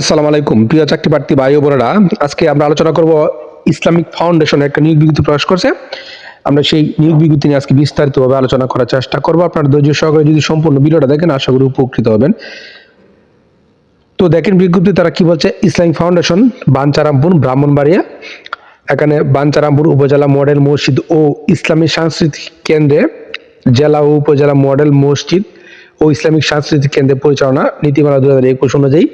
আসসালামু আলাইকুম। প্রিয় চাকরি প্রার্থী ভাই বোনেরা, আজকে আমরা আলোচনা করব ইসলামিক ফাউন্ডেশন একটা নিয়োগ বিজ্ঞপ্তি প্রকাশ করছে। আমরা সেই নিয়োগ বিজ্ঞপ্তি নিয়ে আজকে বিস্তারিতভাবে আলোচনা করার চেষ্টা করব। আপনার ধৈর্য সহকারে যদি সম্পূর্ণ ভিডিওটা দেখেন, আশা করি উপকৃত হবেন। তো দেখেন বিজ্ঞপ্তি, তারা কি বলছে? Islamic foundation, Bancharampur, Brahmanbaria. এখানে বাঞ্চারামপুর উপজেলা মডেল মসজিদ ও ইসলামী সাংস্কৃতিক কেন্দ্রে জেলা ও উপজেলা মডেল মসজিদ ও ইসলামিক সাংস্কৃতিক কেন্দ্রে পরিচালনা নীতিমালা দু হাজার একুশ অনুযায়ী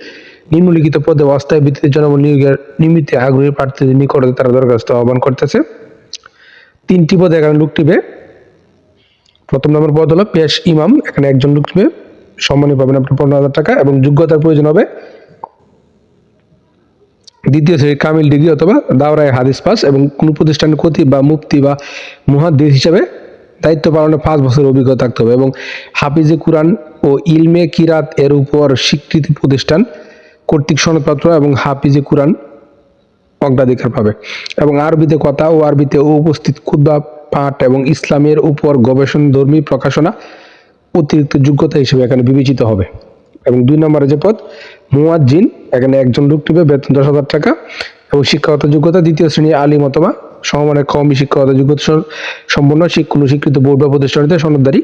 নিম্নলিখিত পদে অস্থায়ী ভিত্তিতে জনবল নিয়োগের নিমিত্তে আগ্রহী প্রার্থীদের নিকটে তারা দরখাস্ত আহ্বান করতেছে। তিনটি পদে এখানে লোক টিবে প্রথম নম্বর পদ হলো পেশ ইমাম, এখানে একজন লোক টিবে সম্মানী পাবেন আপনার পনেরো হাজার টাকা এবং যোগ্যতার প্রয়োজন হবে দ্বিতীয় শ্রেণির কামিল ডিগ্রি অথবা দাওরায় হাদিস পাস এবং কোনো প্রতিষ্ঠানের ক্ষতি বা মুক্তি বা মুহাদ্দিস হিসাবে দায়িত্ব পালনে পাঁচ বছর অভিজ্ঞতা থাকতে হবে এবং হাফিজে কুরআন ও ইলমে কিরাত এর উপর স্বীকৃতি প্রতিষ্ঠান কর্তৃক সনদপত্র এবং হাফিজে কুরআন অগ্রাধিকার পাবে। এবং আরবিতে কথা ও আরবিতে উপস্থিত ক্ষুদ্র পাঠ এবং ইসলামের উপর গবেষণা ধর্মী প্রকাশনা অতিরিক্ত যোগ্যতা হিসেবে এখানে বিবেচিত হবে। এবং দুই নম্বরে যে পদ, মুয়াজ্জিন, এখানে একজন লোক টিপে বেতন দশ হাজার টাকা এবং শিক্ষাগত যোগ্যতা। দ্বিতীয় শ্রেণি আলিম অথবা সমমানের কমই শিক্ষাগত যোগ্যতা সম্পন্ন কোনো স্বীকৃত বোর্ড বা প্রতিষ্ঠানিতে সনদদারি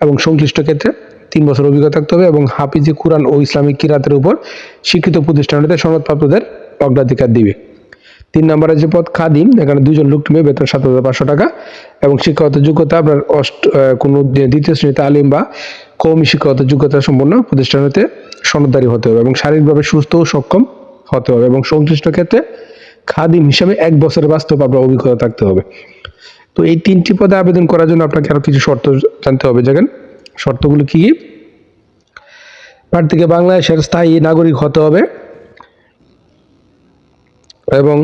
এবং সংশ্লিষ্ট ক্ষেত্রে তিন বছর অভিজ্ঞতা থাকতে হবে এবং হাফিজি কুরআন ও ইসলামিক কিরাতের উপর স্বীকৃত প্রতিষ্ঠানিতে সনদপ্রাপ্তদের অগ্রাধিকার দিবে। তিন নম্বরে যে পদ, খাদিম, এখানে দুজন লোক টিমে বেতন সাত হাজার পাঁচশো টাকা এবং শিক্ষাগত যোগ্যতা আপনার অষ্ট কোনো দ্বিতীয় শ্রেণীতে আলিম বা কৌমি শিক্ষাগত যোগ্যতা সম্পন্ন প্রতিষ্ঠানতে সনদদারি হতে হবে এবং শারীরিকভাবে সুস্থ ও সক্ষম হতে হবে এবং সংশ্লিষ্ট ক্ষেত্রে খাদিম হিসাবে এক বছরের বাস্তব আপনার অভিজ্ঞতা থাকতে হবে। তো এই তিনটি পদে আবেদন করার জন্য আপনাকে আরও কিছু শর্ত জানতে হবে। দেখেন শর্তগুলো কি? প্রার্থীকে বাংলাদেশের স্থায়ী নাগরিক হতে হবে এবং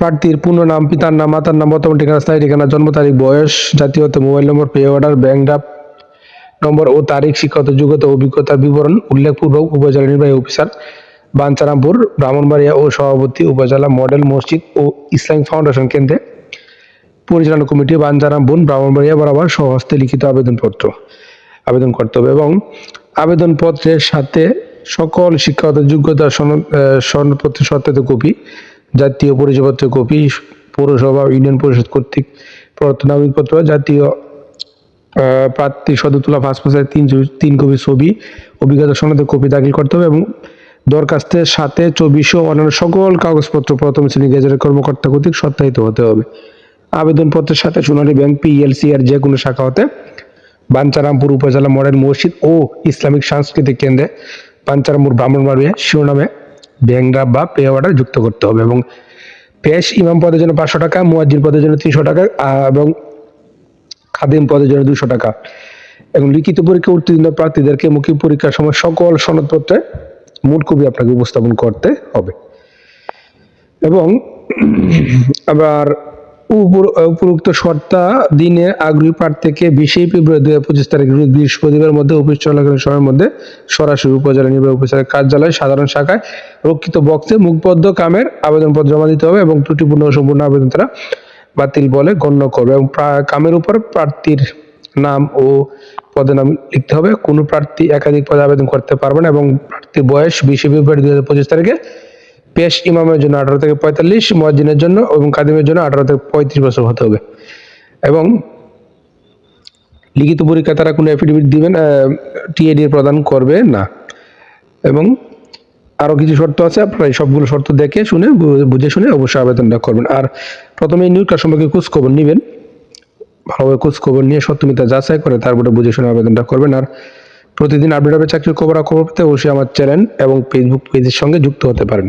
প্রার্থীর পূর্ণ নাম, পিতার নাম, মাতার নাম, বর্তমান ঠিকানা, স্থায়ী ঠিকানা, জন্ম তারিখ, বয়স জাতীয়তা mobile number, pay order, bank draft number ও তারিখ, শিক্ষাগত যোগ্যতা অভিজ্ঞতার বিবরণ, উল্লেখপূর্বক উপজেলা নির্বাহী অফিসার বাঞ্চারামপুর ব্রাহ্মণবাড়িয়া ও সভাপতি উপজেলা মডেল মসজিদ ও ইসলামিক ফাউন্ডেশন কেন্দ্রে পরিচালনা কমিটি বাঞ্চারামপুর ব্রাহ্মণবাড়িয়া বরাবর সহস্তে লিখিত আবেদনপত্র। আবেদন করতে হবে এবং আবেদনপত্রের সাথে সকল শিক্ষাগত যোগ্যতা আহ, সনদপত্রের সত্যায়িত কপি জাতীয় পরিচয়পত্রের কপি পৌরসভা ইউনিয়ন পরিষদ কর্তৃক প্রদত্ত নাগরিকপত্র জাতীয় প্রার্থী সদতুলা পাসপোর্টের তিন তিন কপি ছবি অভিজ্ঞতা সনদের কপি দাখিল করতে হবে এবং দরখাস্তের সাথে চব্বিশ অন্যান্য সকল কাগজপত্র প্রথম শ্রেণি গেজেটের কর্মকর্তা কর্তৃক সত্যায়িত হতে হবে। আবেদনপত্রের সাথে সোনালী ব্যাংক পিএলসি এর যে কোনো শাখা হতে বাঞ্চারামপুর উপজেলা মডেল মসজিদ ও ইসলামিক সাংস্কৃতিক কেন্দ্রে বাঞ্চারামপুর ব্রাহ্মণবাড়িয়া শিরোনামে ব্যাংড্রাফ বা পে অর্ডার যুক্ত করতে হবে এবং পেশ ইমাম পদের জন্য পাঁচশো টাকা, মুয়াজ্জিন পদের জন্য তিনশো টাকা এবং খাদিম পদের জন্য দুশো টাকা। এবং লিখিত পরীক্ষা উত্তীর্ণ প্রার্থীদেরকে মৌখিক পরীক্ষার সময় সকল সনদপত্রে মোট কপি আপনাকে উপস্থাপন করতে হবে। এবং আবার উপরোক্ত শর্তা দিনে আগ্রহী প্রার্থীকে বিশে ফেব্রুয়ারি দুই হাজার পঁচিশ তারিখ বৃহস্পতিবার মধ্যে অফিস চলাকালীন সময়ের মধ্যে সরাসরি উপজেলা নির্বাহী অফিসারের কার্যালয়, সাধারণ শাখায় রক্ষিত বক্সে মুখবদ্ধ কামের আবেদনপত্র জমা দিতে হবে এবং ত্রুটিপূর্ণ সম্পূর্ণ আবেদন তারা বাতিল বলে গণ্য করবে এবং কামের উপর প্রার্থীর নাম ও পদে নাম লিখতে হবে। কোনো প্রার্থী একাধিক পদে আবেদন করতে পারবে না এবং প্রার্থীর বয়স বিশে ফেব্রুয়ারি দুই হাজার পঁচিশ তারিখে পেশ ইমামের জন্য আঠারো থেকে পঁয়তাল্লিশ মসজিদের জন্য এবং কাদিমের জন্য আঠারো থেকে পঁয়ত্রিশ বছর হতে হবে। এবং লিখিত পরীক্ষা তারা কোনো এফিডেভিট দিবেন টিএডি প্রদান করবে না। এবং আরও কিছু শর্ত আছে, আপনারা এই সবগুলো শর্ত দেখে শুনে, বুঝে শুনে অবশ্যই আবেদনটা করবেন। আর প্রথমে নিয়োগটা সম্পর্কে খোঁজ খবর নেবেন। ভালোভাবে খোঁজ খবর নিয়ে সত্যমিতা যাচাই করে তারপরে বুঝে শুনে আবেদনটা করবেন। আর প্রতিদিন আপডেট হবে চাকরির খবর খবর পেতে অবশ্যই আমার চ্যানেল এবং ফেসবুক পেজের সঙ্গে যুক্ত হতে পারেন।